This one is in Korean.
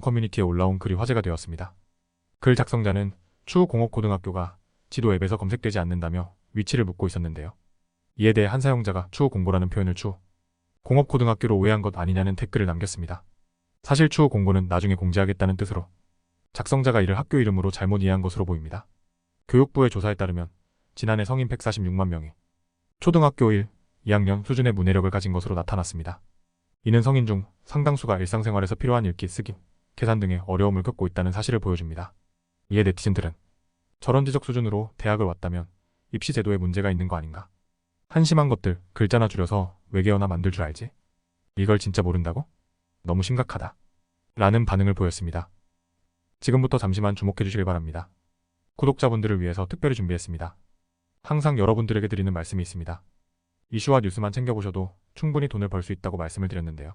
커뮤니티에 올라온 글이 화제가 되었습니다. 글 작성자는 추후공업고등학교가 지도 앱에서 검색되지 않는다며 위치를 묻고 있었는데요. 이에 대해 한 사용자가 추후공고라는 표현을 추후 공업고등학교로 오해한 것 아니냐는 댓글을 남겼습니다. 사실 추후공고는 나중에 공지하겠다는 뜻으로 작성자가 이를 학교 이름으로 잘못 이해한 것으로 보입니다. 교육부의 조사에 따르면 지난해 성인 146만 명이 초등학교 1, 2학년 수준의 문해력을 가진 것으로 나타났습니다. 이는 성인 중 상당수가 일상생활에서 필요한 읽기, 쓰기, 계산 등의 어려움을 겪고 있다는 사실을 보여줍니다. 이에 네티즌들은 저런 지적 수준으로 대학을 왔다면 입시 제도에 문제가 있는 거 아닌가? 한심한 것들 글자나 줄여서 외계어나 만들 줄 알지? 이걸 진짜 모른다고? 너무 심각하다. 라는 반응을 보였습니다. 지금부터 잠시만 주목해 주시길 바랍니다. 구독자분들을 위해서 특별히 준비했습니다. 항상 여러분들에게 드리는 말씀이 있습니다. 이슈와 뉴스만 챙겨보셔도 충분히 돈을 벌 수 있다고 말씀을 드렸는데요.